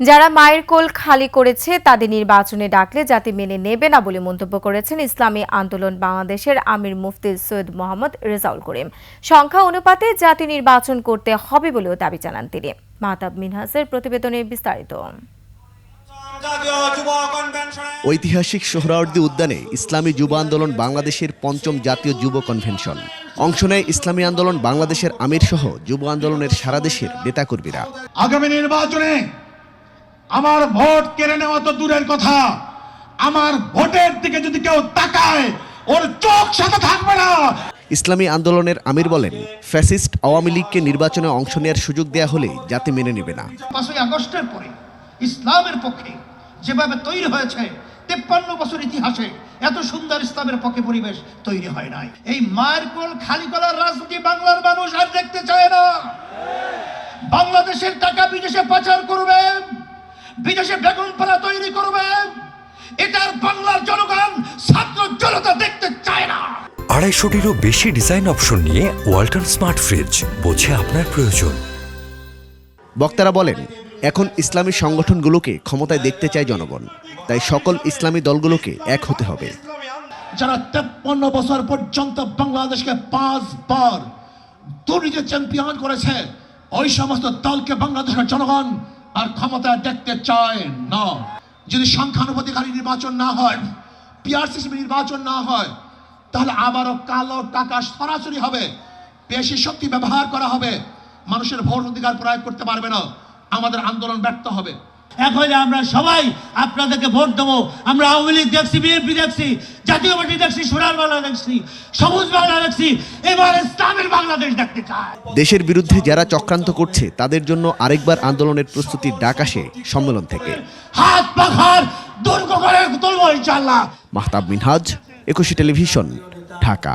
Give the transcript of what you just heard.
যারা মায়ের কোল খালি করেছে তাদের নির্বাচনে ডাকলে জাতি মেনে নেবে না বলে মন্তব্য করেছেন ইসলামী আন্দোলন বাংলাদেশের আমির মুফতি সৈয়দ মোহাম্মদ রেজাউল করিম। সংখ্যা অনুপাতে জাতি নির্বাচন করতে হবে বলেও দাবি জানান তিনি। মাহতাব মিনহাসের প্রতিবেদনে বিস্তারিত। ঐতিহাসিক সোহরাওয়ার্দী উদ্যানে ইসলামী যুব আন্দোলন বাংলাদেশের পঞ্চম জাতীয় যুব কনভেনশন। অংশ নেয় ইসলামী আন্দোলন বাংলাদেশের আমির সহ যুব আন্দোলনের সারা দেশের নেতাকর্মীরা। আগামী নির্বাচনে আমার ভোট কেড়ে নেওয়া তো দূরের কথা। আমার ভোটের দিকে যদি কেউ তাকায় ওর চোখ সাথে থাকবে না। ইসলামী আন্দোলনের আমির বলেন ফ্যাসিস্ট আওয়ামী লীগকে নির্বাচনে অংশ নেওয়ার সুযোগ দেয়া হলে জাতি মেনে নেবে না। পাঁচই আগস্টের পরে ইসলামের পক্ষে যেভাবে তৈরি হয়েছে তেপ্পান্ন বছর ইতিহাসে এত সুন্দর ইসলামের পক্ষে পরিবেশ তৈরি হয় নাই। এই মায়ের কোল খালি করার রাজনীতি বাংলার মানুষ আর দেখতে চায় না। বাংলাদেশের টাকা বিদেশে পাচার করবে বিদেশে বেগুন পালা তৈরি করবে। এটার বাংলার জনগণ ছাত্র জনতা দেখতে চায় না। আড়াইশোটিরও বেশি ডিজাইন অপশন নিয়ে ওয়াল্টন স্মার্ট ফ্রিজ বোঝে আপনার প্রয়োজন। বক্তারা বলেন এখন ইসলামী সংগঠনগুলোকে ক্ষমতায় দেখতে চায় জনগণ। তাই সকল ইসলামী দলগুলোকে এক হতে হবে। যারা তেপ্পান্ন বছর পর্যন্ত বাংলাদেশকে পাঁচবার দুর্নীতি চ্যাম্পিয়ন করেছে ওই সমস্ত দলকে বাংলাদেশের জনগণ আর ক্ষমতা দেখতে চায় না। যদি সংখ্যানুপাতিকারী নির্বাচন না হয় পিআর সিস্টেম নির্বাচন না হয়, তাহলে আবারও কালো টাকা সরাসরি হবে। বেশি শক্তি ব্যবহার করা হবে। মানুষের ভোট অধিকার প্রয়োগ করতে পারবে না। আমাদের আন্দোলন ব্যর্থ হবে। এখন আমরা সবাই আপনাদেরকে ভোট দেবো। আমরা আওয়ামী লীগ দেখছি বিএনপি দেখছি জাতীয় পার্টি দেখছি সোনার বাংলা দেখছি সবুজ বাংলা দেখছি এবার ইসলামের বাংলাদেশ দেখতে চায় দেশের বিরুদ্ধে যারা চক্রান্ত করছে তাদের জন্য আরেকবার আন্দোলনের প্রস্তুতির ডাক আসে সম্মেলন থেকে। হাত পাখার দুর্গ করে তুলবো ইনশাল্লাহ মাহতাব মিনহাজ একুশে টেলিভিশন ঢাকা।